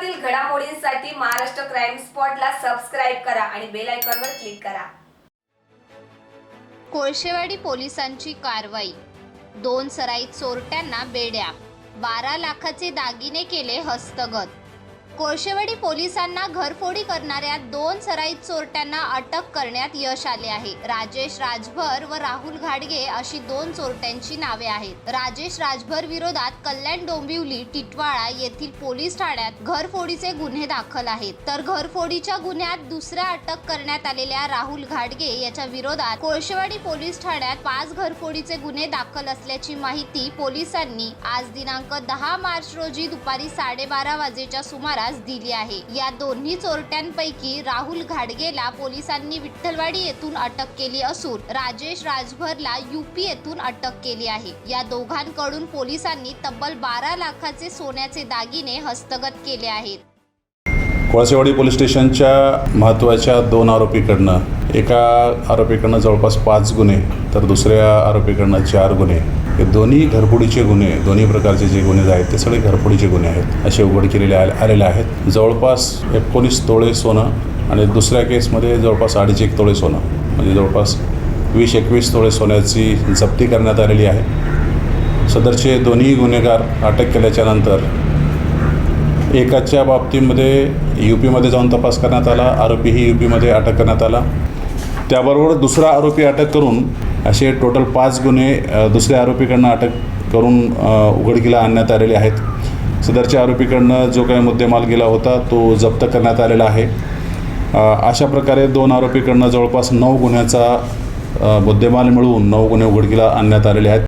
महाराष्ट्रातील घडामोडींसाठी Maharashtra crime स्पॉटला subscribe करा आणि बेल आयकॉनवर क्लिक करा. कोळशेवाडी पोलिसांची कारवाई. दोन सराईत चोरट्यांना बेड्या. बारा लाखाचे दागिने केले हस्तगत. कोळशेवाडी पोलिसांना घरफोडी करणाऱ्या दोन सराईत चोरट्यांना अटक करण्यात यश आले आहे. राजेश राजभर व राहुल घाडगे अशी दोन चोरट्यांची नावे आहेत. राजेश राजभर विरोधात कल्याण डोंबिवली टिटवाळा येथील पोलीस ठाण्यात घरफोडीचे गुन्हे दाखल आहेत. तर घरफोडीच्या गुन्ह्यात दुसऱ्या अटक करण्यात आलेल्या राहुल घाडगे याच्या विरोधात कोळशेवाडी पोलीस ठाण्यात पाच घरफोडीचे गुन्हे दाखल असल्याची माहिती पोलिसांनी आज दिनांक दहा मार्च रोजी दुपारी साडेबारा वाजेच्या सुमारास दिली आहे. या दोन्ही चोरट्यांपैकी राहुल घाडगेला पोलिसांनी विठ्ठलवाडी येथून अटक केली असून राजेश राजभरला युपी येथून अटक केली आहे. या दोघांकडून पोलिसांनी तब्बल बारा लाखाचे सोन्याचे दागिने हस्तगत केले आहेत. कोळसेवाडी पोलीस स्टेशनच्या महत्त्वाच्या दोन आरोपीकडनं एका आरोपीकडनं जवळपास पाच गुन्हे तर दुसऱ्या आरोपीकडनं चार गुन्हे. हे दोन्ही घरफोडीचे गुन्हे दोन्ही प्रकारचे जे गुन्हे आहेत ते सगळे घरफोडीचे गुन्हे आहेत असे उघड केलेले आलेले आहेत. जवळपास एकोणीस तोळे सोनं आणि दुसऱ्या केसमध्ये जवळपास अडीच एक तोळे सोनं म्हणजे जवळपास वीस एकवीस तोळे सोन्याची जप्ती करण्यात आलेली आहे. सदरचे दोन्ही गुन्हेगार अटक केल्याच्यानंतर एकाच्या बाबतीमध्ये यू पीमध्ये जाऊन तपास करण्यात आला आरोपीही यू पीमध्ये अटक करण्यात आला. त्याबरोबर दुसरा आरोपी अटक करून असे टोटल पाच गुन्हे दुसऱ्या आरोपीकडनं अटक करून उघडकीला आणण्यात आलेले आहेत. सदरच्या आरोपीकडनं जो काही मुद्देमाल गेला होता तो जप्त करण्यात आलेला आहे. अशा प्रकारे दोन आरोपीकडनं जवळपास नऊ गुन्ह्याचा मुद्देमाल मिळवून नऊ गुन्हे उघडकीला आणण्यात आलेले आहेत.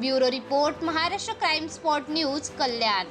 Bureau report Maharashtra crime spot news Kalyan.